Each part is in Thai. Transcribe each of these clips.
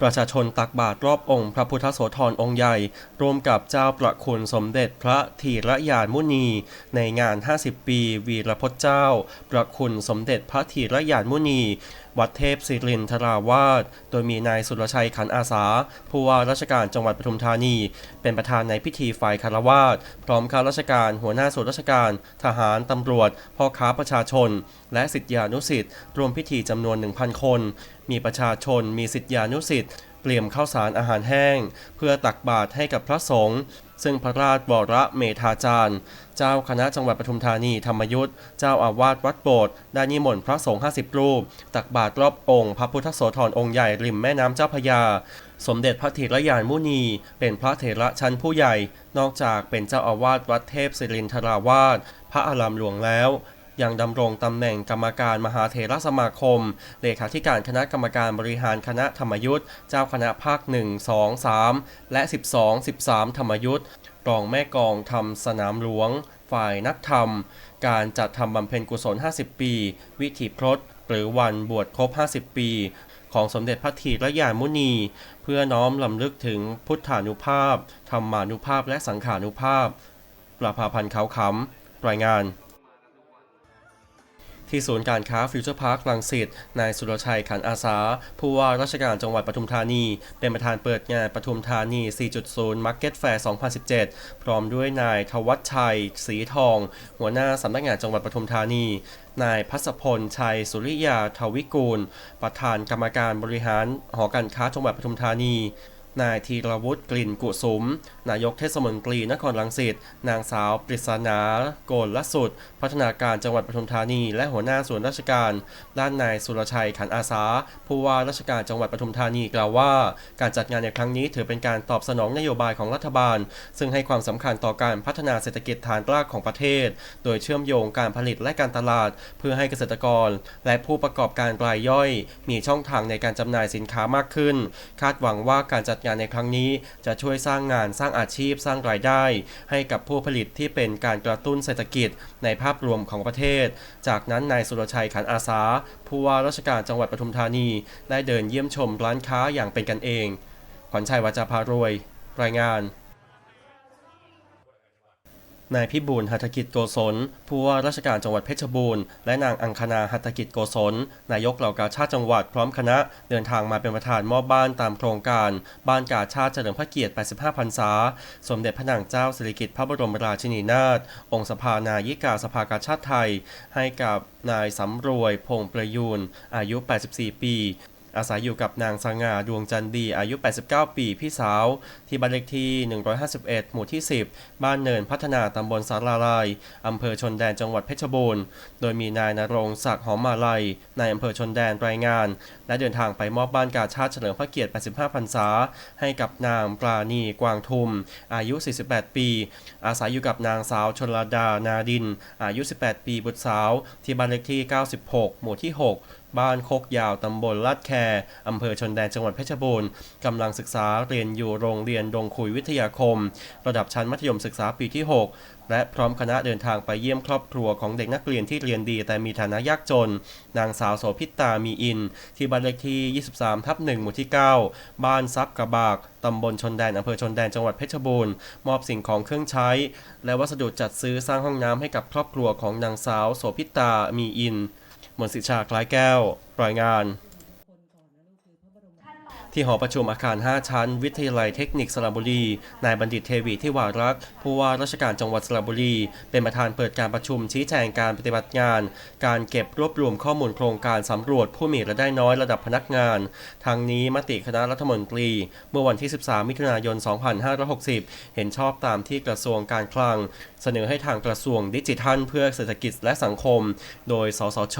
ประชาชนตักบาตรรอบองค์พระพุทธโสธรองค์ใหญ่ ร่วมกับเจ้าประคุณสมเด็จพระธีรยานมุนี ในงาน 50 ปี วีรพจน์เจ้า ประคุณสมเด็จพระธีรยานมุนี วัดเทพศิรินทราวาส โดยมีนายสุรชัยขันอาสา ผู้ว่าราชการจังหวัดปทุมธานี เป็นประธานในพิธีฝ่ายคารวาสพร้อมข้าราชการหัวหน้าส่วนราชการ ทหารตำรวจ พ่อค้าประชาชน และสิทธิานุสิทธิ์รวมพิธีจำนวน 1,000 คน มีประชาชนมีสิทธิานุสิทธิ์เตรียมข้าวสารอาหารแห้ง เพื่อตักบาตรให้กับพระสงฆ์ซึ่งพระราชบรเมธาจารย์ เจ้าคณะจังหวัดปทุมธานีธรรมยุทธ์เจ้าอาวาสวัดโบสถ์ได้นิมนต์พระสงฆ์50 รูป ตักบาตรรอบองค์ พระพุทธโสธรองค์ใหญ่ริมแม่น้ำเจ้าพยา สมเด็จพระเถรยานมุนี เป็นพระเถระชั้นผู้ใหญ่ นอกจากเป็นเจ้าอาวาสวัดเทพศิรินทราวาสพระอารามหลวงแล้ว ยังดำรงตำแหน่งกรรมการมหาเถรสมาคม เลขาธิการคณะกรรมการบริหารคณะธรรมยุทธ์เจ้าคณะภาค 1 2 3 และ 12 13 ธรรมยุทธ์รองแม่กองทำสนามหลวง ฝ่ายนักธรรม การจัดทำบำเพ็ญกุศล 50 ปี วิถีพรตหรือวันบวชครบ 50 ปี ของสมเด็จพระธีรยานมุนี เพื่อน้อมลำลึกถึงพุทธานุภาพ ธรรมานุภาพและสังขานุภาพ ประภาพันธ์เขาขำรายงาน ที่ศูนย์การค้าฟิวเจอร์พาร์คลังสิตนายสุรชัยขันอาสา ผู้ว่าราชการจังหวัดปทุมธานี เป็นประธานเปิดงานปทุมธานี 4.0 Market Fair 2017 พร้อมด้วยนายทวัชชัยศรีทอง หัวหน้าสำนักงานจังหวัดปทุมธานีนายพัศพล ชัย สุริยาทวิกูล ประธานกรรมการบริหารหอการค้าจังหวัดปทุมธานี นายธีรวุฒิกลิ่นกุสุม นายกเทศมนตรีนครรังสิต นางสาวปริศนาโกลลสุด พัฒนาการจังหวัดปทุมธานี และหัวหน้าส่วนราชการ ด้านนายสุรชัยขันอาสา ผู้ว่าราชการจังหวัดปทุมธานีกล่าวว่า การจัดงานในครั้งนี้ถือเป็นการตอบสนองนโยบายของรัฐบาล ซึ่งให้ความสำคัญต่อการพัฒนาเศรษฐกิจฐานรากของประเทศ โดยเชื่อมโยงการผลิตและการตลาด เพื่อให้เกษตรกร และผู้ประกอบการรายย่อย มีช่องทางในการจำหน่ายสินค้ามากขึ้น คาดหวังว่าการจัดงานในครั้งนี้จะช่วยสร้างงานสร้างอาชีพสร้างรายได้ ให้กับผู้ผลิตที่เป็นการกระตุ้นเศรษฐกิจในภาพรวมของประเทศ จากนั้นนายสุรชัยขันอาสา ผู้ว่าราชการจังหวัดปทุมธานี ได้เดินเยี่ยมชมร้านค้าอย่างเป็นกันเอง ขวัญชัยวาจาพารวย รายงาน นายพิบูลหัตถกิจโกศลผู้ว่าราชการจังหวัดเพชรบูรณ์และนางอังคณาหัตถกิจโกศลนายกเหล่ากาชาติจังหวัดพร้อมคณะเดินทางมาเป็นประธานมอบบ้านตามโครงการ บ้านกาชาติเฉลิมพระเกียรติ 85 พรรษา สมเด็จพระนางเจ้าสิริกิติ์พระบรมราชินีนาถองค์สภานายิกาสภากาชาติไทย ให้กับนายสำรวยพงประยูนอายุ 84 ปี อาศัยอยู่กับนางสง่าดวงจันดีอายุ 89 ปีพี่สาว ที่บ้านเลขที่ 151 หมู่ที่ 10 บ้านเนินพัฒนาตำบลสาราลายอำเภอชนแดนจังหวัดเพชรบูรณ์ โดยมีนายนรงศักดิ์หอมมาลัยนายอำเภอชนแดนรายงาน และเดินทางไปมอบบ้านกาชาติเฉลิมพระเกียรติ 85 พรรษา ให้กับนางปราณีกวางทุม อายุ 48 ปี อาศัยอยู่กับนางสาวชนลดานาดิน อายุ 18 ปีบุตรสาว ที่บ้านเลขที่ 96 หมู่ที่ 6 บ้านโคกยาวตำบลลาดแคอำเภอชนแดนจังหวัดเพชรบูรณ์กำลังศึกษาเรียนอยู่โรงเรียนดงคุยวิทยาคม ระดับชั้นมัธยมศึกษาปีที่ 6 และพร้อมคณะเดินทางไปเยี่ยมครอบครัวของเด็กนักเรียนที่เรียนดีแต่มีฐานะยากจน นางสาวโสพิตามีอิน ที่บ้านเลขที่ 23 ทับ1หมู่ที่ 9 บ้านซับกระบากตำบลชนแดนอำเภอชนแดนจังหวัดเพชรบูรณ์มอบสิ่งของเครื่องใช้ และวัสดุจัดซื้อสร้างห้องน้ำให้กับครอบครัวของนางสาวโสพิตามีอิน มนสิชาคล้ายแก้ว รายงาน ที่หอประชุมอาคาร 5 ชั้น วิทยาลัยเทคนิคสระบุรี นายบัณฑิตเทวีที่วารักษ์ผู้ว่าราชการจังหวัดสระบุรี เป็นประธานเปิดการประชุมชี้แจงการปฏิบัติงาน การเก็บรวบรวมข้อมูลโครงการสำรวจผู้มีรายได้น้อยระดับพนักงาน ทางนี้มติคณะรัฐมนตรี เมื่อวันที่ 13 มิถุนายน 2560 เห็นชอบตามที่กระทรวงการคลัง เสนอให้ทางกระทรวงดิจิทัล เพื่อเศรษฐกิจและสังคม โดย สสช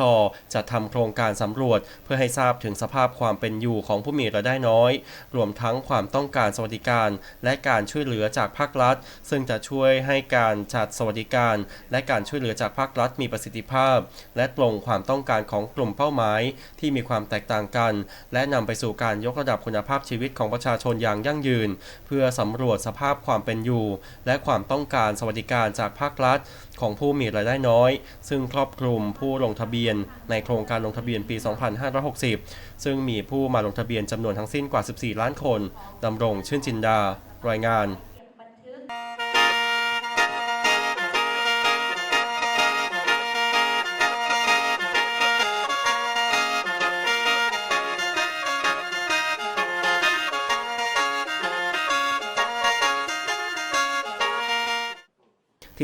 จัดทำโครงการสำรวจ เพื่อให้ทราบถึงสภาพความเป็นอยู่ของผู้มีรายได้น้อย รวมทั้งความต้องการสวัสดิการ และการช่วยเหลือจากภาครัฐ ซึ่งจะช่วยให้การจัดสวัสดิการ และการช่วยเหลือจากภาครัฐมีประสิทธิภาพ และตรงความต้องการของกลุ่มเป้าหมาย ที่มีความแตกต่างกัน และนำไปสู่การยกระดับคุณภาพชีวิตของประชาชนอย่างยั่งยืน เพื่อสำรวจสภาพความเป็นอยู่ และความต้องการสวัสดิการจากภาครัฐ ของผู้มีรายได้น้อย ซึ่งครอบคลุมผู้ลงทะเบียนในโครงการลงทะเบียนปี 2560 ซึ่งมีผู้มาลงทะเบียนจำนวนทั้งสิ้นกว่า 14 ล้านคนดำรงชื่นจินดา รายงาน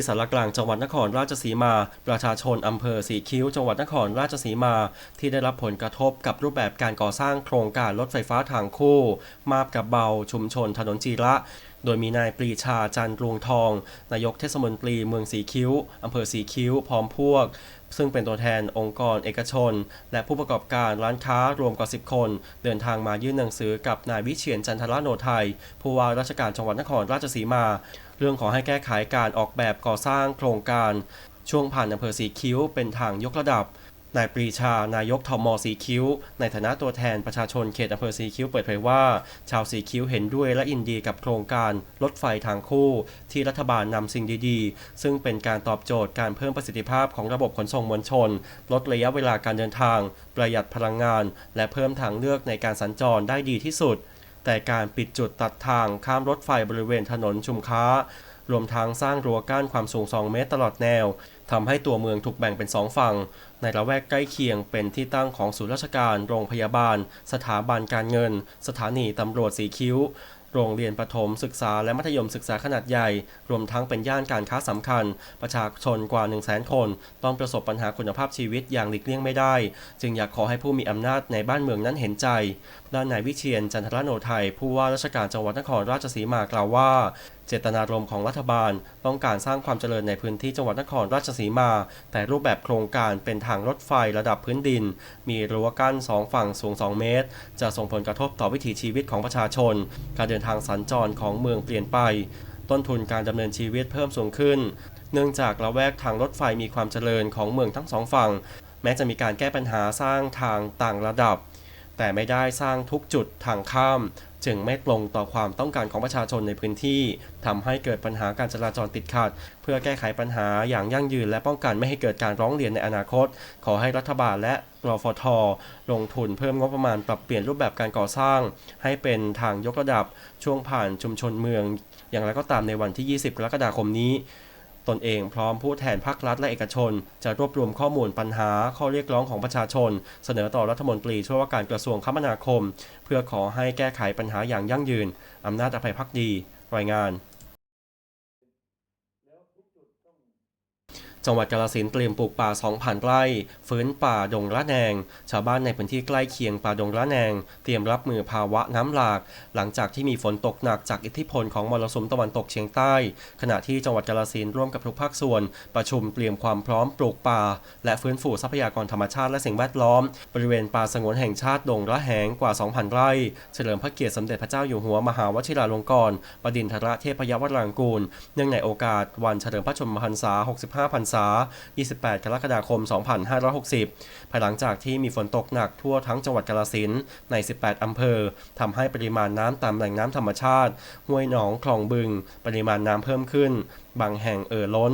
ที่สารกลางจังหวัดนครราชสีมา ประชาชนอำเภอสีคิ้วจังหวัดนครราชสีมา ที่ได้รับผลกระทบกับรูปแบบการก่อสร้างโครงการรถไฟฟ้าทางคู่ มาบกับเบาชุมชนถนนจีระ โดยมีนายปรีชาจันทร์รวงทอง นายกเทศมนตรีเมืองสีคิ้ว อำเภอสีคิ้ว พร้อมพวก ซึ่งเป็นตัวแทนองค์กรเอกชน และผู้ประกอบการร้านค้ารวมกว่า 10 คน เดินทางมายื่นหนังสือกับนายวิเชียนจันทรโนไทย ผู้ว่าราชการจังหวัดนครราชสีมา เรื่องขอให้แก้ไขการออกแบบก่อสร้างโครงการ ช่วงผ่านอำเภอสีคิ้วเป็นทางยกระดับ นายปรีชานายกทมสีคิ้ว ในฐานะตัวแทนประชาชนเขตอำเภอสีคิ้วเปิดเผยว่า ชาวสีคิ้วเห็นด้วยและยินดีกับโครงการรถไฟทางคู่ ที่รัฐบาลนำสิ่งดีๆ ซึ่งเป็นการตอบโจทย์การเพิ่มประสิทธิภาพของระบบขนส่งมวลชน ลดระยะเวลาการเดินทาง ประหยัดพลังงาน และเพิ่มทางเลือกในการสัญจรได้ดีที่สุด แต่การปิดจุดตัดทางข้ามรถไฟบริเวณถนนชุมค้ารวมทั้งสร้างรั้วกั้นความสูง 2 เมตรตลอดแนว ทำให้ตัวเมืองถูกแบ่งเป็น2ฝั่ง ในละแวกใกล้เคียงเป็นที่ตั้งของศูนย์ราชการ โรงพยาบาล สถาบันการเงิน สถานีตำรวจสีคิ้ว โรงเรียนประถมศึกษาและมัธยมศึกษาขนาดใหญ่ รวมทั้งเป็นย่านการค้าสำคัญ ประชาชนกว่า 1 0 0 0 0แคน ต้องประสบปัญหาคุณภาพชีวิตอย่างหลีกเลี่ยงไม่ได้ จึงอยากขอให้ผู้มีอำนาจในบ้านเมืองนั้นเห็นใจ ด้านนายวิเชียนจันทรโนไทยผู้ว่าราชการจังหวัดนครราชสีมากล่าวว่าเจตนารมณ์ของรัฐบาลต้องการสร้างความเจริญในพื้นที่จังหวัดนครราชสีมา แต่รูปแบบโครงการเป็นทางรถไฟระดับพื้นดิน มีรั้วกั้นสองฝั่งสูง 2 เมตร จะส่งผลกระทบต่อวิถีชีวิตของประชาชน การเดินทางสัญจรของเมืองเปลี่ยนไป ต้นทุนการดำเนินชีวิตเพิ่มสูงขึ้น เนื่องจากละแวกทางรถไฟมีความเจริญของเมืองทั้งสองฝั่ง แม้จะมีการแก้ปัญหาสร้างทางต่างระดับแต่ไม่ได้สร้างทุกจุดทางข้าม จึงไม่ตรงต่อความต้องการของประชาชนในพื้นที่ทำให้เกิดปัญหาการจราจรติดขัด เพื่อแก้ไขปัญหาอย่างยั่งยืน และป้องกันไม่ให้เกิดการร้องเรียนในอนาคต ขอให้รัฐบาลและรฟทลงทุนเพิ่มงบประมาณปรับเปลี่ยนรูปแบบการก่อสร้าง ให้เป็นทางยกระดับช่วงผ่านชุมชนเมือง อย่างไรก็ตามในวันที่ 20 กรกฎาคมนี้ ตนเองพร้อมผู้แทนภาครัฐและเอกชน จะรวบรวมข้อมูลปัญหาข้อเรียกร้องของประชาชน เสนอต่อรัฐมนตรีช่วยว่าการกระทรวงคมนาคม เพื่อขอให้แก้ไขปัญหาอย่างยั่งยืนอำนาจอภัยพักดี รายงาน จังหวัดกาฬสินเตรียมปลูกป่า 2,000 ไร่ฟื้นป่าดงละแนง ชาวบ้านในพื้นที่ใกล้เคียงป่าดงละแนง เตรียมรับมือภาวะน้ำหลาก หลังจากที่มีฝนตกหนักจากอิทธิพลของมรสุมตะวันตกเฉียงใต้ ขณะที่จังหวัดกาฬสินร่วมกับทุกภาคส่วน ประชุมเตรียมความพร้อมปลูกป่า และฟื้นฟูทรัพยากรธรรมชาติและสิ่งแวดล้อม บริเวณป่าสงวนแห่งชาติดงละแหงกว่า 2,000 ไร่ เฉลิมพระเกียรติสมเด็จพระเจ้าอยู่หัวมหาวชิราลงกรณ์บดินทรเทพยวรางกูล เนื่องในโอกาสวันเฉลิมพระชนมพรรษา 65พรรษา28 กรกฎาคม 2560 ภายหลังจากที่มีฝนตกหนักทั่วทั้งจังหวัดกาฬสินใน 18 อำเภอ ทำให้ปริมาณน้ำตามแหล่งน้ำธรรมชาติ ห้วยหนอง คลองบึง ปริมาณน้ำเพิ่มขึ้น บางแห่งเอ่อล้น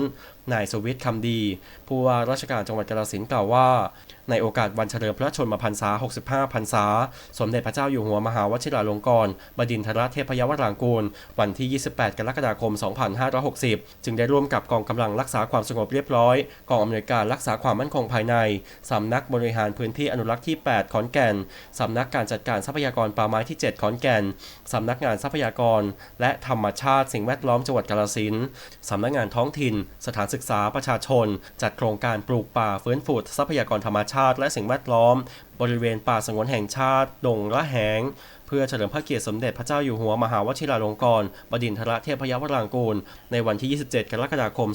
นายสวิทย์คำดี ผู้ว่าราชการจังหวัดกาฬสินธุ์กล่าวว่า ในโอกาสวันเฉลิมพระชนมพรรษา 65 พรรษา สมเด็จพระเจ้าอยู่หัวมหาวชิราลงกรณ์บดินทรเทพยวรางกูล วันที่ 28 กรกฎาคม 2560 จึงได้ร่วมกับกองกำลังรักษาความสงบเรียบร้อย กองอำนวยการรักษาความมั่นคงภายในสำนักบริหารพื้นที่อนุรักษ์ที่ 8 ขอนแก่นสำนักการจัดการทรัพยากรป่าไม้ที่ 7 ขอนแก่นสำนักงานทรัพยากร และธรรมชาติสิ่งแวดล้อมจังหวัดกาฬสินธุ์สำนักงานท้องถิ่นสถานศึกึกษาประชาชน จัดโครงการปลูกป่าฟื้นฟูทรัพยากรธรรมชาติ และสิ่งแวดล้อม บริเวณป่าสงวนแห่งชาติ ดงละแหง เพื่อเฉลิมพระเกียรติสมเด็จพระเจ้าอยู่หัวมหาวชิราลงกรณ์บดินทรเทพยวรางกูล ในวันที่ 27 กรกฎาคม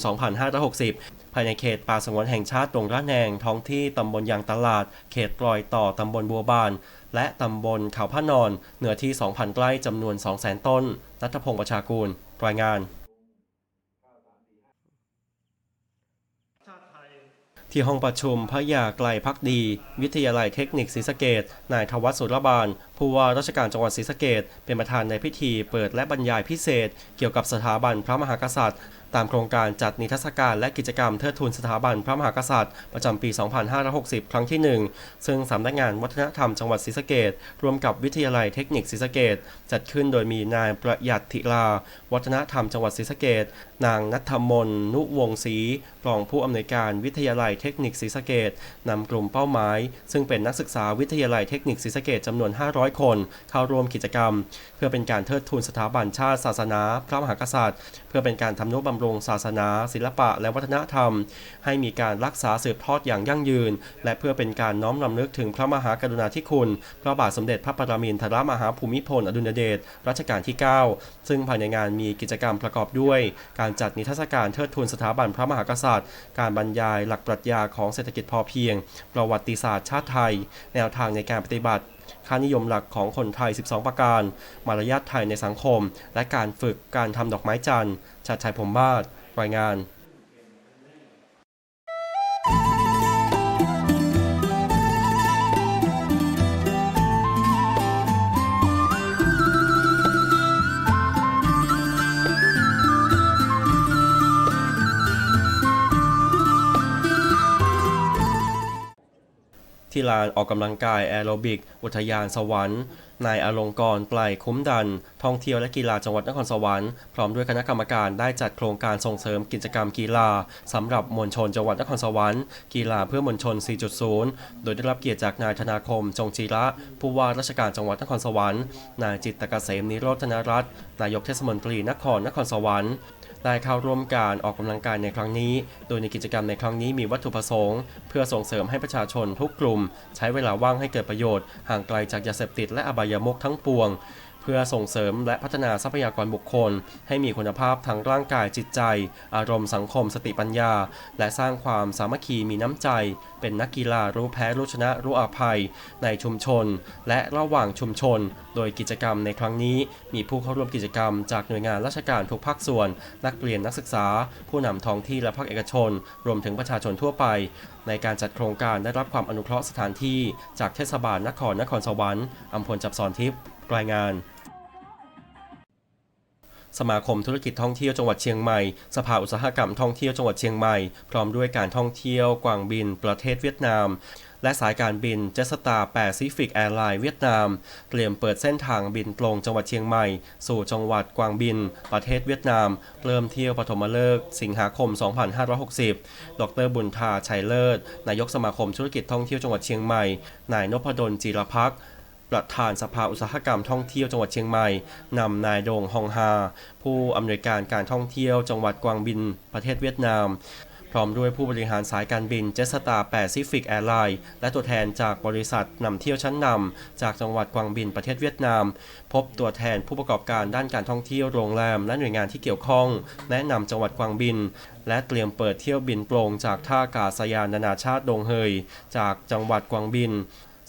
2560 ภายในเขตป่าสงวนแห่งชาติดงละแนง ท้องที่ตำบลยางตลาด เขตรอยต่อตำบลบัวบาน และตำบลเขาพระนอน เหนือที่ 2,000 ไร่จำนวน 200,000 ต้นนัทพงศ์ประชากูล รายงาน ที่ห้องประชุมพระยาไกลพักดี วิทยาลัยเทคนิคศรีสะเกดนายทวัฒน์สุรบาล ผู้ว่าราชการจังหวัดศรีสะเกดเป็นประธานในพิธีเปิดและบรรยายพิเศษ เกี่ยวกับสถาบันพระมหากษัตริย์ ตามโครงการจัดนิทรรศการและกิจกรรมเทิดทูนสถาบันพระมหากษัตริย์ ประจำปี 2560 ครั้งที่ 1 ซึ่งสำนักงานวัฒนธรรมจังหวัดศรีสะเกดร่วมกับวิทยาลัยเทคนิคศรีสะเกดจัดขึ้นโดยมีนายประหยัดธิลา วัฒนธรรมจังหวัดศรีสะเกดนางนัทมน นุวงศรีรองผู้อำนวยการวิทยาลัยเทคนิคศรีสะเกดนำกลุ่มเป้าหมาย ซึ่งเป็นนักศึกษาวิทยาลัยเทคนิคศรีสะเกดจำนวน 500 คน เข้าร่วมกิจกรรม เพื่อเป็นการเทิดทูนสถาบันชาติศาสนา พระมหากษัตริย์ เพื่อเป็นการทำนุบำรุงศาสนา ศิลปะ และวัฒนธรรม ให้มีการรักษาสืบทอดอย่างยั่งยืน และเพื่อเป็นการน้อมรำลึกถึงพระมหากรุณาธิคุณ พระบาทสมเด็จพระปรมินทรมหาภูมิพลอดุลยเดชรัชกาลที่ 9 ซึ่งภายในงานมีกิจกรรมประกอบด้วย การจัดนิทรรศการเทิดทูนสถาบันพระมหากษัตริย์ การบรรยายหลักปรัชญาของเศรษฐกิจพอเพียง ประวัติศาสตร์ชาติไทย แนวทางในการปฏิบัติค่านิยมหลักของคนไทย 12 ประการ มารยาทไทยในสังคม และการฝึกการทำดอกไม้จันทร์ ชัดชัยพรหมมาศรายงานที่ลานออกกำลังกายแอโรบิก อุทยานสวรรค์ นายอลงกรณ์ไกลคุ้มดัน ท่องเที่ยวและกีฬาจังหวัดนครสวรรค์ พร้อมด้วยคณะกรรมการได้จัดโครงการส่งเสริมกิจกรรมกีฬาสำหรับมวลชนจังหวัดนครสวรรค์ กีฬาเพื่อมวลชน 4.0 โดยได้รับเกียรติจากนายธนาคม จงจีระ ผู้ว่าราชการจังหวัดนครสวรรค์ นายจิตตรเกษมนิโรธนรัตน์นายกเทศมนตรีนครนครสวรรค์ได้เข้าร่วมการออกกำลังกายในครั้งนี้ โดยในกิจกรรมในครั้งนี้มีวัตถุประสงค์ เพื่อส่งเสริมให้ประชาชนทุกกลุ่ม ใช้เวลาว่างให้เกิดประโยชน์ ห่างไกลจากยาเสพติดและอบายมุกทั้งปวง เพื่อส่งเสริมและพัฒนาทรัพยากรบุคคล ให้มีคุณภาพทั้งร่างกายจิตใจ อารมณ์สังคมสติปัญญา และสร้างความสามัคคีมีน้ำใจ เป็นนักกีฬารู้แพ้รู้ชนะรู้อภัย ในชุมชน และระหว่างชุมชน โดยกิจกรรมในครั้งนี้ มีผู้เข้าร่วมกิจกรรม จากหน่วยงานราชการทุกภาคส่วน นักเรียนนักศึกษา ผู้นำท้องที่และภาคเอกชน รวมถึงประชาชนทั่วไป ในการจัดโครงการได้รับความอนุเคราะห์สถานที่ จากเทศบาลนครนครสวรรค์อำพลจับสอนทิพย์รายงาน สมาคมธุรกิจท่องเที่ยวจังหวัดเชียงใหม่ สภาอุตสาหกรรมท่องเที่ยวจังหวัดเชียงใหม่ พร้อมด้วยการท่องเที่ยวกวางบิน ประเทศเวียดนาม และสายการบินเจสตาแปซิฟิกแอร์ไลน์เวียดนาม เตรียมเปิดเส้นทางบินตรงจังหวัดเชียงใหม่ สู่จังหวัดกวางบิน ประเทศเวียดนาม เริ่มเที่ยวปฐมฤกษ์สิงหาคม 2560 ดรบุญทาชัยเลิศ นายกสมาคมธุรกิจท่องเที่ยวจังหวัดเชียงใหม่ นายนพดลจีรพักษ์ ประธานสภาอุตสาหกรรมท่องเที่ยวจังหวัดเชียงใหม่นำนายโดงฮองฮา ผู้อำนวยการการท่องเที่ยวจังหวัดกวางบิน ประเทศเวียดนาม พร้อมด้วยผู้บริหารสายการบินเจสตาแปซิฟิกแอร์ไลน์และตัวแทนจากบริษัทนำเที่ยวชั้นนำจากจังหวัดกวางบินประเทศเวียดนาม พบตัวแทนผู้ประกอบการด้านการท่องเที่ยวโรงแรมและหน่วยงานที่เกี่ยวข้อง แนะนำจังหวัดกวางบินและเตรียมเปิดเที่ยวบินโปร่งจากท่าอากาศยานนานาชาติดงเฮย จากจังหวัดกวางบิน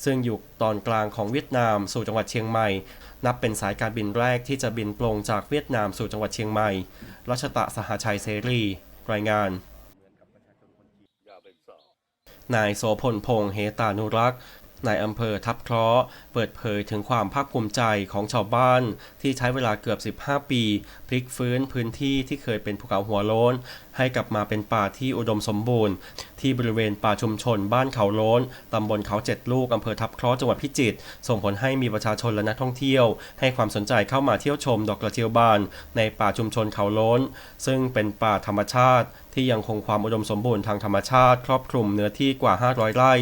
ซึ่งอยู่ตอนกลางของเวียดนามสู่จังหวัดเชียงใหม่ นับเป็นสายการบินแรกที่จะบินตรงจากเวียดนามสู่จังหวัดเชียงใหม่ รัชตะสหชัยเสรี รายงานนายโสพลพงษ์เฮตานุรักษ์ นายอำเภอทับเคราะห์เปิดเผยถึงความภาคภูมิใจของชาวบ้าน ที่ใช้เวลาเกือบ 15 ปี พลิกฟื้นพื้นที่ที่เคยเป็นภูเขาหัวโล้น ให้กลับมาเป็นป่าที่อุดมสมบูรณ์ ที่บริเวณป่าชุมชนบ้านเขาโล้นตำบลเขาเจ็ดลูกอำเภอทับเคราะห์จังหวัดพิจิตรส่งผลให้มีประชาชนและนักท่องเที่ยว ให้ความสนใจเข้ามาเที่ยวชมดอกกระเจียวบาน ในป่าชุมชนเขาโล้น ซึ่งเป็นป่าธรรมชาติ ที่ยังคงความอุดมสมบูรณ์ทางธรรมชาติ ครอบคลุมเนื้อที่กว่า 500 ไร่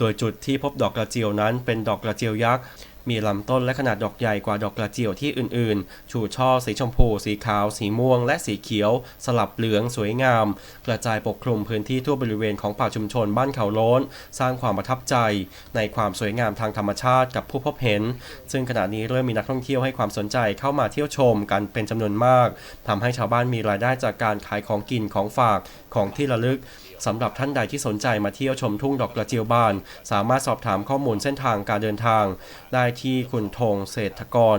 โดยจุดที่พบดอกกระเจียวนั้นเป็นดอกกระเจียวยักษ์ มีลำต้นและขนาดดอกใหญ่กว่าดอกกระเจียวที่อื่นๆ ชูช่อสีชมพู สีขาว สีม่วง และสีเขียว สลับเหลืองสวยงาม กระจายปกคลุมพื้นที่ทั่วบริเวณของป่าชุมชนบ้านเขาโล้น สร้างความประทับใจ ในความสวยงามทางธรรมชาติกับผู้พบเห็น ซึ่งขณะนี้เริ่มมีนักท่องเที่ยวให้ความสนใจเข้ามาเที่ยวชมกันเป็นจำนวนมากทำให้ชาวบ้านมีรายได้จากการขายของกินของฝากของที่ระลึก สำหรับท่านใดที่สนใจมาเที่ยวชมทุ่งดอกกระเจียวบาน สามารถสอบถามข้อมูลเส้นทางการเดินทาง ได้ที่คุณธงเศรษฐกร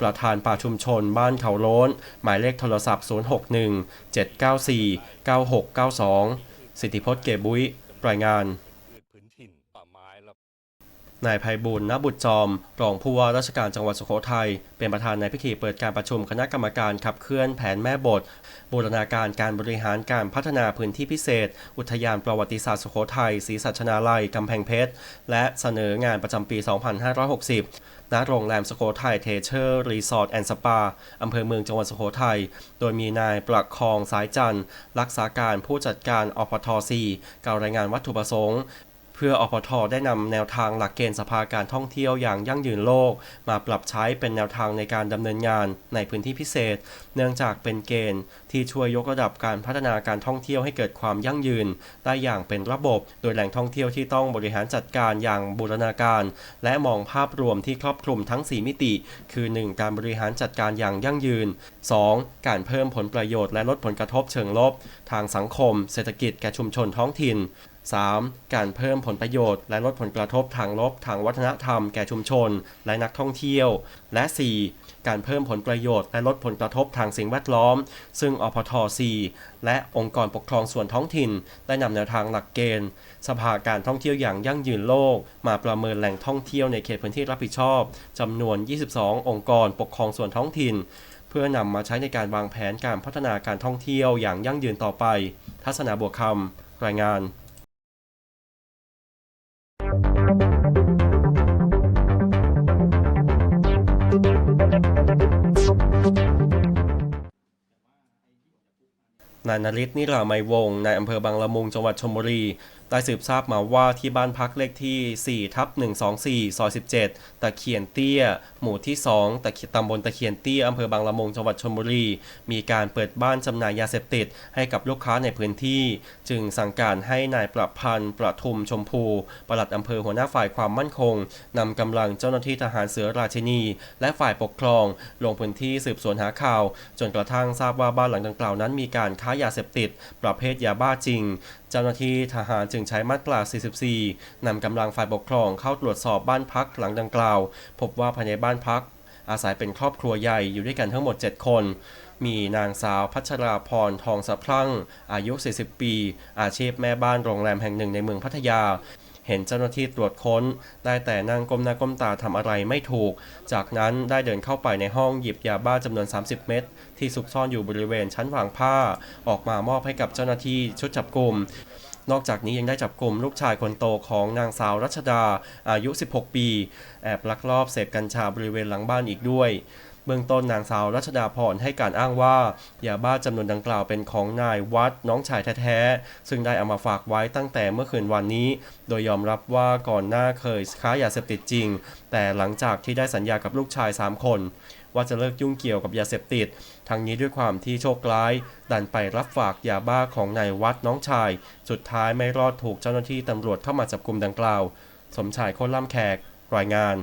ประธานป่าชุมชนบ้านเขาโล้น หมายเลขโทรศัพท์ 061 794 9692 สิทธิพจน์เกบุ้ยรายงาน นายภัยบุญนบุตรจอม รองผู้ว่าราชการจังหวัดสุโขทัย เป็นประธานในพิธีเปิดการประชุมคณะกรรมการขับเคลื่อนแผนแม่บท บูรณาการการบริหารการพัฒนาพื้นที่พิเศษ อุทยานประวัติศาสตร์สุโขทัยศรีสัชนาลัย กำแพงเพชร และเสนองานประจำปี 2560 ณ โรงแรมสุโขทัยเทเชอร์รีสอร์ทแอนด์สปาอำเภอเมืองจังหวัดสุโขทัย โดยมีนายประคองสายจันทร์รักษาการผู้จัดการอปท4 กล่าวรายงานวัตถุประสงค์ พื่ออปทได้นำแนวทางหลักเกณฑ์สภาการท่องเที่ยวอย่างยั่งยืนโลก มาปรับใช้เป็นแนวทางในการดำเนินงานในพื้นที่พิเศษ เนื่องจากเป็นเกณฑ์ที่ช่วยยกระดับการพัฒนาการท่องเที่ยวให้เกิดความยั่งยืน ได้อย่างเป็นระบบ โดยแหล่งท่องเที่ยวที่ต้องบริหารจัดการอย่างบูรณาการ และมองภาพรวมที่ครอบคลุมทั้ง 4 มิติ คือ 1. การบริหารจัดการอย่างยั่งยืน 2. การเพิ่มผลประโยชน์และลดผลกระทบเชิงลบ ทางสังคม เศรษฐกิจแก่ชุมชนท้องถิ่น 3. การเพิ่มผลประโยชน์ และลดผลกระทบทางลบทางวัฒนธรรมแก่ชุมชน และนักท่องเที่ยว และ 4. การเพิ่มผลประโยชน์และลดผลกระทบทางสิ่งแวดล้อม ซึ่งอพท 4 และองค์กรปกครองส่วนท้องถิ่น ได้นำแนวทางหลักเกณฑ์ สภาการท่องเที่ยวอย่างยั่งยืนโลก มาประเมินแหล่งท่องเที่ยวในเขตพื้นที่รับผิดชอบจำนวน 22 องค์กรปกครองส่วนท้องถิ่นเพื่อนำมาใช้ในการวางแผนการพัฒนาการท่องเที่ยวอย่างยั่งยืนต่อไป ทัศนาบัวคำ รายงาน นายนริศนิรามัยวงศ์ในอำเภอบางละมุงจังหวัดชลบุรี ได้สืบทราบมาว่าที่บ้านพักเลขที่ 4 ทับ 124 ซอย 17 ตะเคียนเตี้ย หมู่ที่ 2ตะเคียนตำบลตะเคียนเตี้ย อำเภอบางละมุง จังหวัดชลบุรี มีการเปิดบ้านจำหน่ายยาเสพติดให้กับลูกค้าในพื้นที่ จึงสั่งการให้นายประพันธ์ ประทุมชมพู ปลัดอำเภอหัวหน้าฝ่ายความมั่นคงนำกำลังเจ้าหน้าที่ทหารเสือราชินี และฝ่ายปกครอง ลงพื้นที่สืบสวนหาข่าว จนกระทั่งทราบว่าบ้านหลังดังกล่าวนั้นมีการค้ายาเสพติด ประเภทยาบ้าจริง เจ้าหน้าที่ทหารจึงใช้มาตรา 44 นำกำลังฝ่ายปกครองเข้าตรวจสอบบ้านพักหลังดังกล่าว พบว่าภายในบ้านพัก อาศัยเป็นครอบครัวใหญ่อยู่ด้วยกันทั้งหมด 7 คน มีนางสาวพัชราพรทองสะพรั่ง อายุ 40 ปี อาชีพแม่บ้านโรงแรมแห่งหนึ่งในเมืองพัทยา เห็นเจ้าหน้าที่ตรวจค้น ได้แต่นั่งก้มหน้าก้มตาทำอะไรไม่ถูก จากนั้นได้เดินเข้าไปในห้องหยิบยาบ้าจำนวน 30 เม็ดที่ซุกซ่อนอยู่บริเวณชั้นวางผ้า ออกมามอบให้กับเจ้าหน้าที่ชุดจับกลุ่มนอกจากนี้ยังได้จับกลุ่มลูกชายคนโตของนางสาวรัชดาอายุ 16 ปี แอบลักลอบเสพกัญชาบริเวณหลังบ้านอีกด้วย เบื้องต้นนางสาวรัชดาพรให้การอ้างว่ายาบ้าจำนวนดังกล่าวเป็นของนายวัดน้องชายแท้ๆ ซึ่งได้เอามาฝากไว้ตั้งแต่เมื่อคืนวันนี้ โดยยอมรับว่าก่อนหน้าเคยค้ายาเสพติดจริง แต่หลังจากที่ได้สัญญากับลูกชาย 3 คน ว่าจะเลิกยุ่งเกี่ยวกับยาเสพติด ทั้งนี้ด้วยความที่โชคร้าย ดันไปรับฝากยาบ้าของนายวัดน้องชาย สุดท้ายไม่รอดถูกเจ้าหน้าที่ตำรวจเข้ามาจับกลุ่มดังกล่าว สมชายโคตรล่ำแขก รายงาน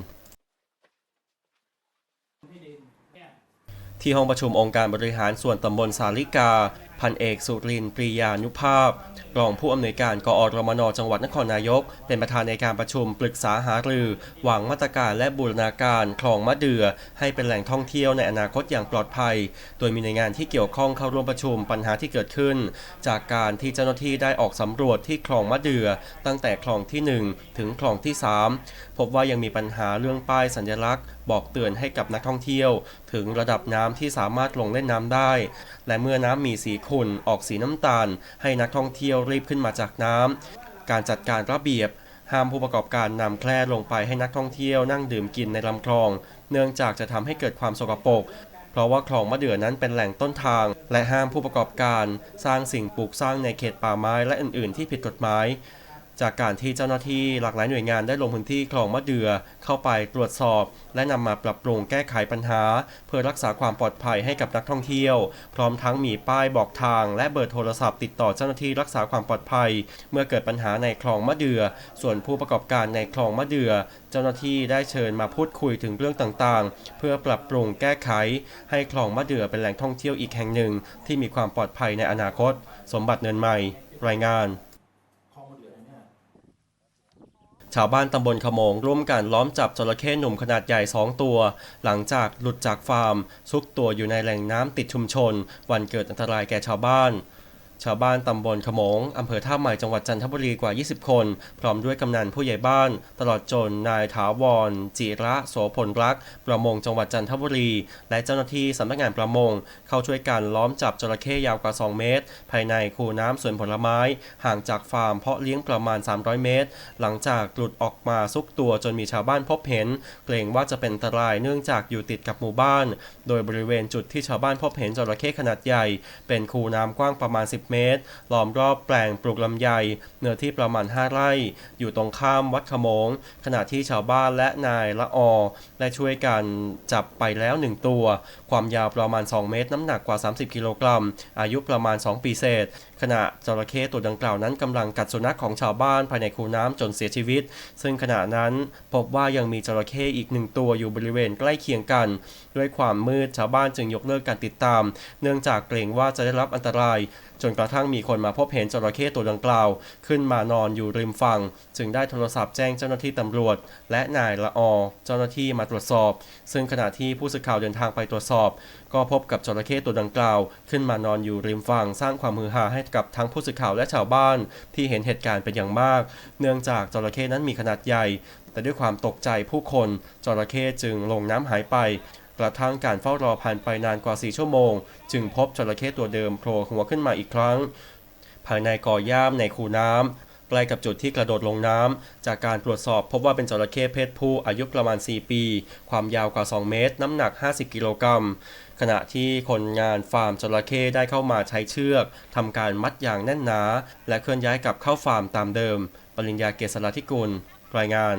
ที่ห้องประชุมองค์การบริหารส่วนตำบลสาลิกา พันเอกสุรินทร์ปรียานุภาพ รองผู้อำนวยการกอรมนจังหวัดนครนายก เป็นประธานในการประชุมปรึกษาหารือวางมาตรการและบูรณาการคลองมะเดื่อให้เป็นแหล่งท่องเที่ยวในอนาคตอย่างปลอดภัย โดยมีหน่วยงานที่เกี่ยวข้องเข้าร่วมประชุมปัญหาที่เกิดขึ้น จากการที่เจ้าหน้าที่ได้ออกสำรวจที่คลองมะเดื่อตั้งแต่คลองที่ 1 ถึงคลองที่ 3 พบว่ายังมีปัญหาเรื่องป้ายสัญลักษณ์ บอกเตือนให้กับนักท่องเที่ยว ถึงระดับน้ำที่สามารถลงเล่นน้ำได้ และเมื่อน้ำมีสีขุ่นออกสีน้ำตาล ให้นักท่องเที่ยวรีบขึ้นมาจากน้ำการจัดการระเบียบห้ามผู้ประกอบการนำแคร่ลงไปให้นักท่องเที่ยวนั่งดื่มกินในลำคลอง เนื่องจากจะทำให้เกิดความสกปรก เพราะว่าคลองมะเดื่อนั้นเป็นแหล่งต้นทาง และห้ามผู้ประกอบการ สร้างสิ่งปลูกสร้างในเขตป่าไม้และอื่น ๆ ที่ผิดกฎหมาย จากการที่เจ้าหน้าที่หลากหลายหน่วยงานได้ลงพื้นที่คลองมะเดื่อเข้าไปตรวจสอบ และนำมาปรับปรุงแก้ไขปัญหา เพื่อรักษาความปลอดภัยให้กับนักท่องเที่ยว พร้อมทั้งมีป้ายบอกทาง และเบอร์โทรศัพท์ติดต่อเจ้าหน้าที่รักษาความปลอดภัย เมื่อเกิดปัญหาในคลองมะเดื่อส่วนผู้ประกอบการในคลองมะเดื่อเจ้าหน้าที่ได้เชิญมาพูดคุยถึงเรื่องต่างๆ เพื่อปรับปรุงแก้ไข ให้คลองมะเดื่อเป็นแหล่งท่องเที่ยวอีกแห่งหนึ่ง ที่มีความปลอดภัยในอนาคต สมบัติเนินใหม่ รายงาน ชาวบ้านตำบลขมงร่วมกันล้อมจับจระเข้หนุ่มขนาดใหญ่ 2 ตัว หลังจากหลุดจากฟาร์มซุกตัวอยู่ในแหล่งน้ำติดชุมชน วันเกิดอันตรายแก่ชาวบ้าน ชาวบ้านตำบลขมงอำเภอท่าใหม่จังหวัดจันทบุรีกว่า 20 คน พร้อมด้วยกำนันผู้ใหญ่บ้าน ตลอดจนนายถาวร จิระโสพลรัก ประมงจังหวัดจันทบุรี และเจ้าหน้าที่สำนักงานประมง เข้าช่วยกันล้อมจับจระเข้ยาวกว่า 2 เมตร ภายในคูน้ำสวนผลไม้ ห่างจากฟาร์มเพาะเลี้ยงประมาณ 300 เมตร หลังจากหลุดออกมาซุกตัวจนมีชาวบ้านพบเห็น เกรงว่าจะเป็นอันตรายเนื่องจากอยู่ติดกับหมู่บ้าน โดยบริเวณจุดที่ชาวบ้านพบเห็นจระเข้ขนาดใหญ่ เป็นคูน้ำกว้างประมาณ 10เมตร ล้อมรอบแปลงปลูกลำไย เนื้อที่ประมาณ 5 ไร่ อยู่ตรงข้ามวัดขโมง ขณะที่ชาวบ้านและนายละออได้ช่วยกันจับไปแล้ว 1 ตัว ความยาวประมาณ 2 เมตร น้ำหนักกว่า 30 กิโลกรัม อายุประมาณ 2 ปีเศษ ขณะจระเข้ตัวดังกล่าวนั้นกำลังกัดสุนัขของชาวบ้านภายในคูน้ำจนเสียชีวิต ซึ่งขณะนั้นพบว่ายังมีจระเข้อีกหนึ่งตัวอยู่บริเวณใกล้เคียงกัน ด้วยความมืดชาวบ้านจึงยกเลิกการติดตาม เนื่องจากเกรงว่าจะได้รับอันตราย จนกระทั่งมีคนมาพบเห็นจระเข้ตัวดังกล่าว ขึ้นมานอนอยู่ริมฝั่ง จึงได้โทรศัพท์แจ้งเจ้าหน้าที่ตำรวจ และนายละออเจ้าหน้าที่มาตรวจสอบ ซึ่งขณะที่ผู้สื่อข่าวเดินทางไปตรวจสอบ ก็พบกับจระเข้ตัวดังกล่าว ขึ้นมานอนอยู่ริมฝั่งสร้างความฮือฮาให้กับทั้งผู้สื่อข่าวและชาวบ้าน ที่เห็นเหตุการณ์เป็นอย่างมาก เนื่องจากจระเข้นั้นมีขนาดใหญ่ แต่ด้วยความตกใจผู้คนจระเข้จึงลงน้ำหายไปกระทั่งการเฝ้ารอผ่านไปนานกว่า 4 ชั่วโมง จึงพบจระเข้ตัวเดิมโผล่หัวขึ้นมาอีกครั้ง ภายในก่อย่ามในคูน้ำ ใกล้กับจุดที่กระโดดลงน้ำจากการตรวจสอบพบว่าเป็นจระเข้เพศผู้อายุประมาณ 4 ปี ความยาวกว่า 2 เมตร น้ำหนัก 50 กิโลกรัมขณะที่คนงานฟาร์มจระเข้ได้เข้ามาใช้เชือกทำการมัดอย่างแน่นหนา และเคลื่อนย้ายกลับเข้าฟาร์มตามเดิม ปริญญาเกษราธิกุล รายงาน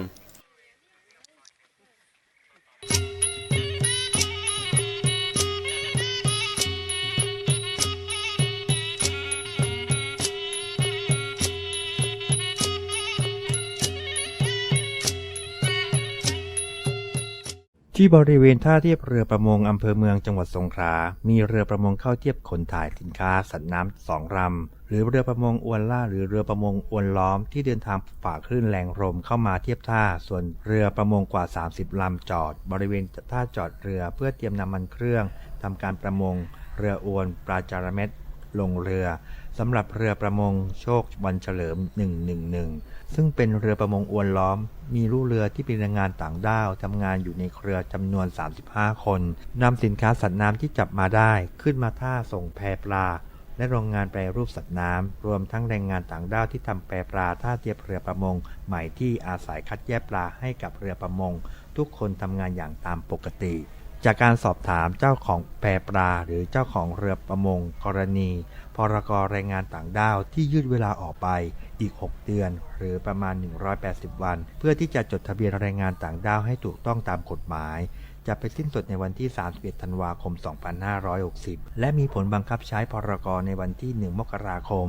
ที่บริเวณท่าเทียบเรือประมงอำเภอเมืองจังหวัดสงขลา มีเรือประมงเข้าเทียบขนถ่ายสินค้าสัตว์น้ำสองลำ หรือเรือประมงอวนล่า หรือเรือประมงอวนล้อมที่เดินทางฝ่าคลื่นแรงลมเข้ามาเทียบท่า ส่วนเรือประมงกว่า 30 ลำจอด บริเวณท่าจอดเรือเพื่อเตรียมน้ำมันเครื่องทำการประมง เรืออวนปลาจาระเม็ดลงเรือสำหรับเรือประมงโชควันเฉลิม 111 ซึ่งเป็นเรือประมงอวนล้อม มีลูกเรือที่เป็นแรงงานต่างด้าวทำงานอยู่ในเครือจำนวน 35 คนนำสินค้าสัตว์น้ำที่จับมาได้ขึ้นมาท่าส่งแพปลา และโรงงานแปรรูปสัตว์น้ำรวมทั้งแรงงานต่างด้าวที่ทำแพปลาท่าเทียบเรือประมง ใหม่ที่อาศัยคัดแยกปลาให้กับเรือประมง ทุกคนทำงานอย่างตามปกติจากการสอบถามเจ้าของแพปลาหรือเจ้าของเรือประมง กรณี รกรแรงงานต่างด้าวที่ยืดเวลาออกไปอีก 6 เดือน หรือประมาณ 180 วัน เพื่อที่จะจดทะเบียนแรงงานต่างด้าวให้ถูกต้องตามกฎหมาย จะไปสิ้นสุดในวันที่ 31 ธันวาคม 2560 และมีผลบังคับใช้พรกรในวันที่ 1 มกราคม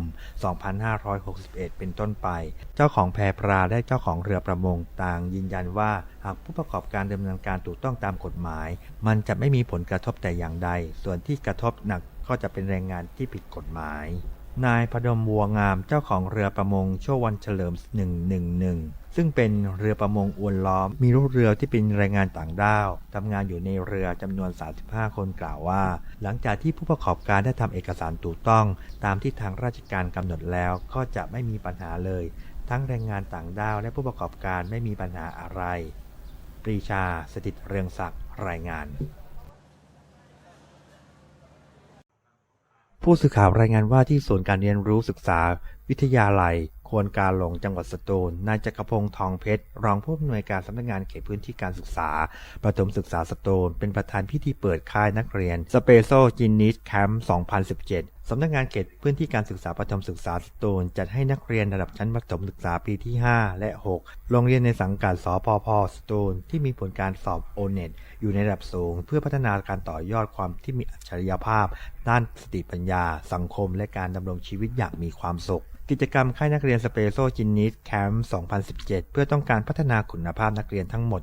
2561 เป็นต้นไป เจ้าของแพปลาและเจ้าของเรือประมงต่างยืนยันว่าหากผู้ประกอบการดำเนินการถูกต้องตามกฎหมาย มันจะไม่มีผลกระทบแต่อย่างใด ส่วนที่กระทบหนัก ก็จะเป็นแรงงานที่ผิดกฎหมาย นายพดมวัวงามเจ้าของเรือประมงโชควันเฉลิม 111 ซึ่งเป็นเรือประมงอวนล้อม มีลูกเรือที่เป็นแรงงานต่างด้าวทำงานอยู่ในเรือจำนวน 35 คนกล่าวว่า หลังจากที่ผู้ประกอบการได้ทำเอกสารถูกต้อง ตามที่ทางราชการกำหนดแล้วก็จะไม่มีปัญหาเลย ทั้งแรงงานต่างด้าวและผู้ประกอบการไม่มีปัญหาอะไรปรีชาสถิตเรืองศักดิ์ รายงาน ผู้สื่อข่าวรายงานว่าที่ศูนย์การเรียนรู้ศึกษาวิทยาลัย ควรการหลงจังหวัดสตูล นายจักรพงศ์ทองเพชร รองผู้อำนวยการสำนักงานเขตพื้นที่การศึกษา ประถมศึกษาสตูล เป็นประธานพิธีเปิดค่ายนักเรียน Special Genius Camp 2017สำนักงานเขตพื้นที่การศึกษาประถมศึกษาสตูล จัดให้นักเรียนระดับชั้นประถมศึกษาปีที่ 5 และ 6 โรงเรียนในสังกัดสพพสตูล ที่มีผลการสอบ o n e t อยู่ในระดับสูง เพื่อพัฒนาการต่อยอดความที่มีอัจฉริยภาพ ด้านสติปัญญา สังคม และการดำรงชีวิตอย่างมีความสุข กิจกรรมค่ายนักเรียนสเปโซจินนิสแคมป์ 2017 เพื่อต้องการพัฒนาคุณภาพนักเรียนทั้งหมด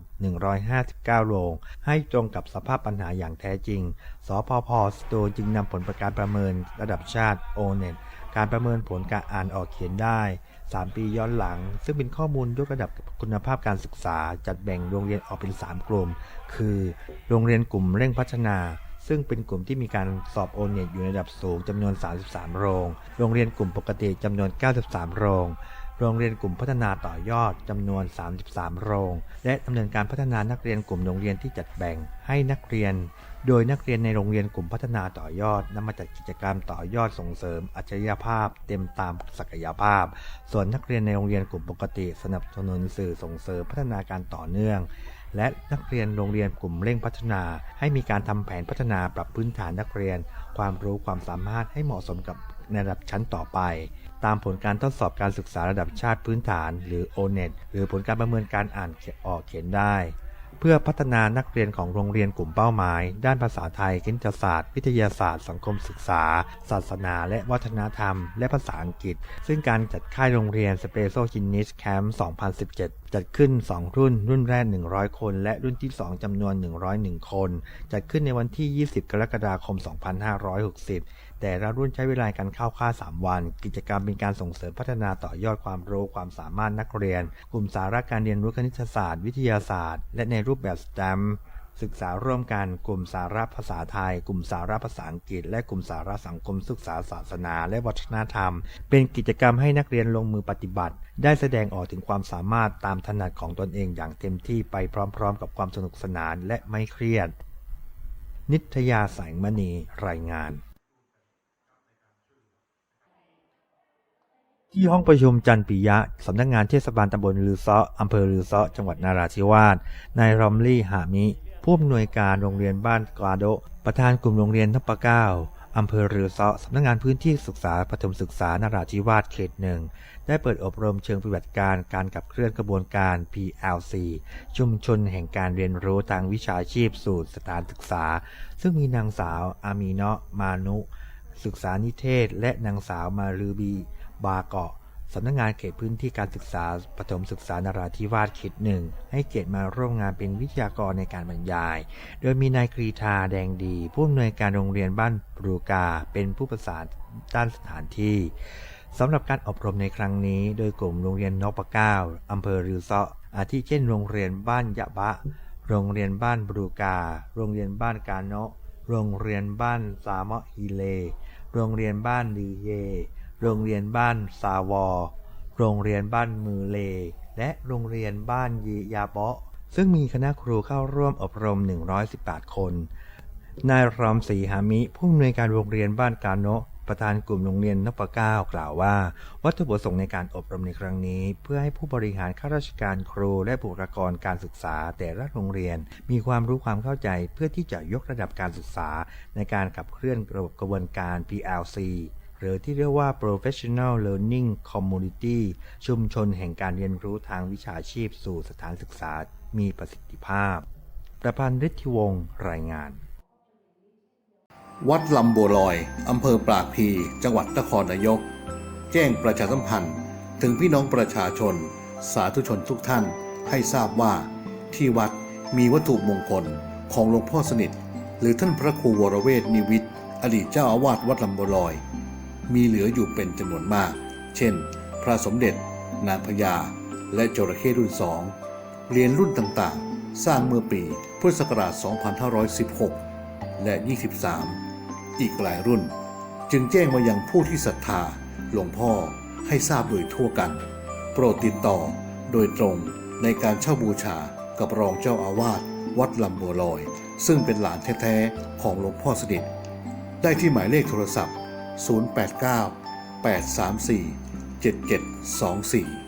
159 โรง ให้ตรงกับสภาพปัญหาอย่างแท้จริง สพพสตูจึงนำผลประการประเมินระดับชาติ o n e t การประเมินผลการอ่านออกเขียนได้ 3 ปีย้อนหลัง ซึ่งเป็นข้อมูลยกระดับคุณภาพการศึกษา จัดแบ่งโรงเรียนออกเป็น 3 กลุ่ม คือ โรงเรียนกลุ่มเร่งพัฒนา ซึ่งเป็นกลุ่มที่มีการสอบโอเน็ตอยู่ในระดับสูงจำนวน 33 โรง โรงเรียนกลุ่มปกติจำนวน 93 โรง โรงเรียนกลุ่มพัฒนาต่อยอดจำนวน 33 โรง และดำเนินการพัฒนานักเรียนกลุ่มโรงเรียนที่จัดแบ่งให้นักเรียน โดยนักเรียนในโรงเรียนกลุ่มพัฒนาต่อยอดนำมาจัดกิจกรรมต่อยอดส่งเสริม อัจฉริยภาพ เต็มตามศักยภาพ ส่วนนักเรียนในโรงเรียนกลุ่มปกติ สนับสนุนสื่อส่งเสริมพัฒนาการต่อเนื่อง และนักเรียนโรงเรียนกลุ่มเร่งพัฒนา ให้มีการทำแผนพัฒนาปรับพื้นฐานนักเรียน ความรู้ความสามารถให้เหมาะสมกับในระดับชั้นต่อไป ตามผลการทดสอบการศึกษาระดับชาติพื้นฐาน หรือ O-NET หรือผลการประเมินการอ่านเขียนออกเขียนได้ เพื่อพัฒนานักเรียนของโรงเรียนกลุ่มเป้าหมาย ด้านภาษาไทยคณิตศาสตร์ วิทยาศาสตร์ สังคมศึกษา ศาสนา และวัฒนธรรม และภาษาอังกฤษ ซึ่งการจัดค่ายโรงเรียน Special Genius Camp 2017 จัดขึ้น 2 รุ่น รุ่นแรก 100 คน และรุ่นที่ 2จำนวน 101 คน จัดขึ้นในวันที่ 20 กรกฎาคม 2560 แต่ละรุ่นใช้เวลาการเข้าค่า 3 วัน กิจกรรมเป็นการส่งเสริมพัฒนาต่อยอดความรู้ความสามารถนักเรียน กลุ่มสาระการเรียนรู้คณิตศาสตร์ วิทยาศาสตร์ และในรูปแบบสแตมศึกษาร่วมกันกลุ่มสาระภาษาไทย กลุ่มสาระภาษาอังกฤษ และกลุ่มสาระสังคมศึกษาศาสนา และวัฒนธรรม เป็นกิจกรรมให้นักเรียนลงมือปฏิบัติ ได้แสดงออกถึงความสามารถตามถนัดของตนเองอย่างเต็มที่ไปพร้อมๆ กับความสนุกสนานและไม่เครียด นิตยาแสงมณีรายงาน ที่ห้องประชุมจันปิยะ สำนักงานเทศบาลตำบลลือเซาะอำเภอลือเซาะจังหวัดนาราธิวาส นายรอมลี่หามิ ผู้อำนวยการโรงเรียนบ้านกาโด ประธานกลุ่มโรงเรียนทับปะเก้าอำเภอรือเซาะสำนักงานพื้นที่ศึกษาประถมศึกษานาราธิวาสเขตหนึ่ง ได้เปิดอบรมเชิงปฏิบัติการการขับเคลื่อนกระบวนการ PLC ชุมชนแห่งการเรียนรู้ทางวิชาชีพสู่สถานศึกษา ซึ่งมีนางสาวอามีเนาะมานุ ศึกษานิเทศ และนางสาวมาลือบี บาเกาะสำนักงานเขตพื้นที่การศึกษาปฐมศึกษานราธิวาสเขตหนึ่งให้เกียรติมาร่วมงานเป็นวิทยากรในการบรรยาย โดยมีนายกรีธาแดงดี ผู้อำนวยการโรงเรียนบ้านปรูกา เป็นผู้ประสานด้านสถานที่สำหรับการอบรมในครั้งนี้ โดยกลุ่มโรงเรียนนกปะเก้าอำเภอรือเซาะอาทิเช่นโรงเรียนบ้านยะบะ โรงเรียนบ้านบรูกา โรงเรียนบ้านกาโนะโรงเรียนบ้านซามะฮิเล โรงเรียนบ้านลือเย โรงเรียนบ้านซาวอ โรงเรียนบ้านมือเล และโรงเรียนบ้านยียาเบาะ ซึ่งมีคณะครูเข้าร่วมอบรม 118 คน นายรอมศรีหามิ ผู้อำนวยการโรงเรียนบ้านกาโนะประธานกลุ่มโรงเรียนนพเก้ากล่าวว่า วัตถุประสงค์ในการอบรมในครั้งนี้ เพื่อให้ผู้บริหารข้าราชการครูและบุคลากรการศึกษา แต่ละโรงเรียน มีความรู้ความเข้าใจเพื่อที่จะยกระดับการศึกษา ในการขับเคลื่อนระบบกระบวนการ PLC หรือที่เรียกว่า Professional Learning Community ชุมชนแห่งการเรียนรู้ทางวิชาชีพสู่สถานศึกษามีประสิทธิภาพ ประพันธ์ฤทธิวงศ์รายงาน วัดลำบัวลอย อำเภอปรากพี จังหวัดนครนายก แจ้งประชาสัมพันธ์ ถึงพี่น้องประชาชน สาธุชนทุกท่านให้ทราบว่า ที่วัดมีวัตถุมงคลของหลวงพ่อสนิท หรือท่านพระครูวรเวทนิวิทย์อดีตเจ้าอาวาสวัดลำบัวลอย มีเหลืออยู่เป็นจำนวนมาก เช่น พระสมเด็จ นางพญา และจระเข้รุ่นสองเหรียญรุ่นต่างๆ สร้างเมื่อปีพุทธศักราช 2516 และ 23 อีกหลายรุ่น จึงแจ้งมายังผู้ที่ศรัทธาหลวงพ่อให้ทราบโดยทั่วกัน โปรดติดต่อโดยตรงในการเช่าบูชากับรองเจ้าอาวาสวัดลำบัวลอย ซึ่งเป็นหลานแท้ ๆ ของหลวงพ่อสนิทได้ที่หมายเลขโทรศัพท์ 089 834 7724